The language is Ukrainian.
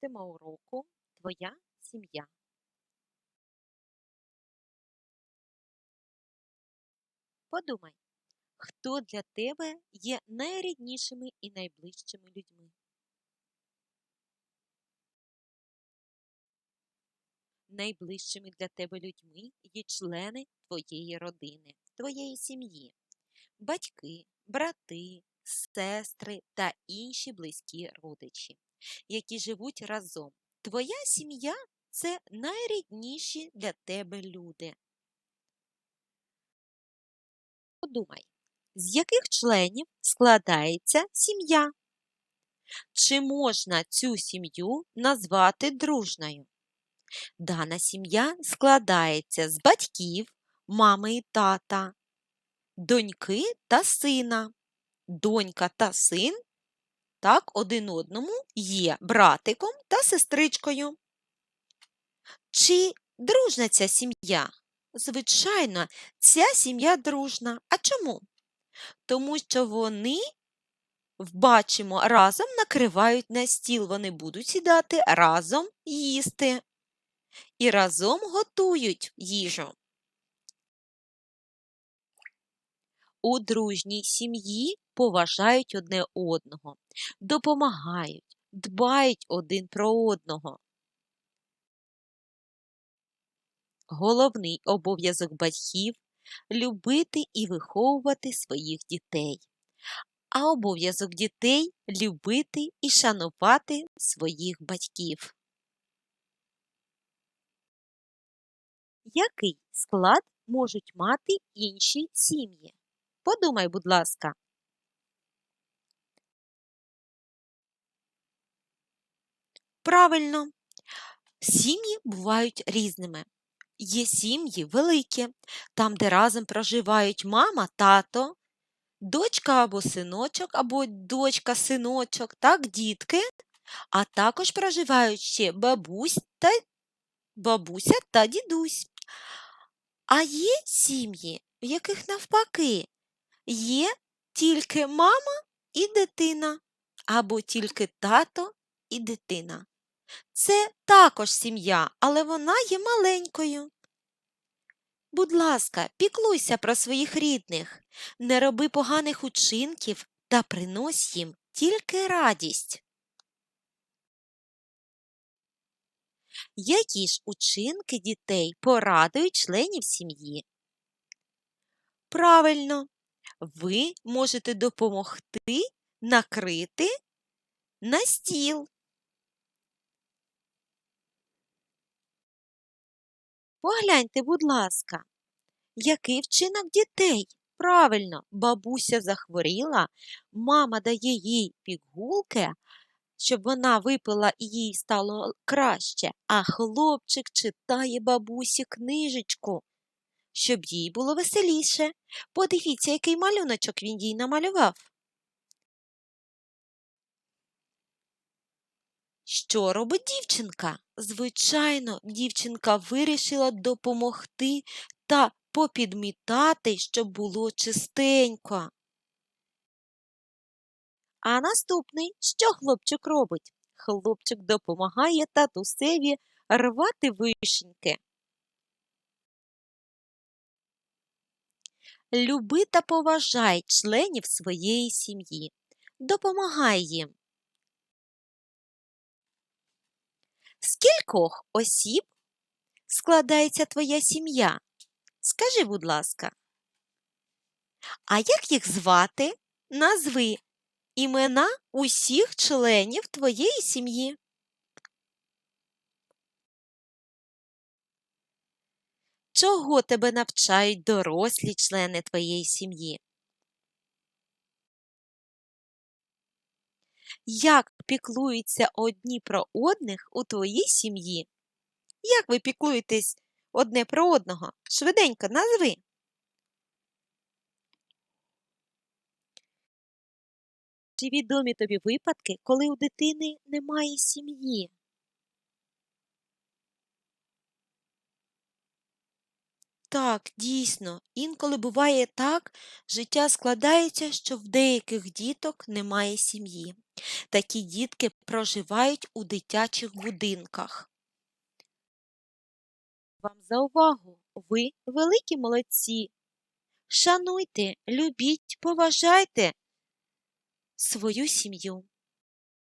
Тема уроку Твоя сім'я. Подумай, хто для тебе є найріднішими і найближчими людьми? Найближчими для тебе людьми є члени твоєї родини, твоєї сім'ї, батьки, брати, сестри та інші близькі родичі, які живуть разом. Твоя сім'я це найрідніші для тебе люди. Подумай, з яких членів складається сім'я? Чи можна цю сім'ю назвати дружною? Дана сім'я складається з батьків, мами і тата, доньки та сина. Донька та син так один одному є братиком та сестричкою. Чи дружна ця сім'я? Звичайно, ця сім'я дружна. А чому? Тому що вони, бачимо, разом накривають на стіл, вони будуть сідати разом їсти і разом готують їжу. У дружній сім'ї поважають одне одного, допомагають, дбають один про одного. Головний обов'язок батьків любити і виховувати своїх дітей, а обов'язок дітей любити і шанувати своїх батьків. Який склад можуть мати інші сім'ї? Подумай, будь ласка. Правильно, сім'ї бувають різними. Є сім'ї великі, там, де разом проживають мама, тато, дочка або синочок, або дочка, синочок, так, дітки, а також проживають ще бабусь та бабуся та дідусь. А є сім'ї, в яких навпаки є тільки мама і дитина, або тільки тато і дитина. Це також сім'я, але вона є маленькою. Будь ласка, піклуйся про своїх рідних, не роби поганих учинків та принось їм тільки радість. Які ж учинки дітей порадують членів сім'ї? Правильно, ви можете допомогти накрити на стіл. Погляньте, будь ласка, який вчинок дітей? Правильно, бабуся захворіла, мама дає їй пігулки, щоб вона випила і їй стало краще, а хлопчик читає бабусі книжечку, щоб їй було веселіше. Подивіться, який малюночок він їй намалював. Що робить дівчинка? Звичайно, дівчинка вирішила допомогти та попідмітати, щоб було чистенько. А наступний, що хлопчик робить? Хлопчик допомагає татусеві рвати вишеньки. Люби та поважай членів своєї сім'ї. Допомагай їм. З кількох осіб складається твоя сім'я? Скажи, будь ласка. А як їх звати? Назви імена усіх членів твоєї сім'ї. Чого тебе навчають дорослі члени твоєї сім'ї? Як піклуються одні про одних у твоїй сім'ї? Як ви піклуєтесь одне про одного? Швиденько назви. Чи відомі тобі випадки, коли у дитини немає сім'ї? Так, дійсно, інколи буває так, життя складається, що в деяких діток немає сім'ї. Такі дітки проживають у дитячих будинках. Вам за увагу! Ви великі молодці! Шануйте, любіть, поважайте свою сім'ю.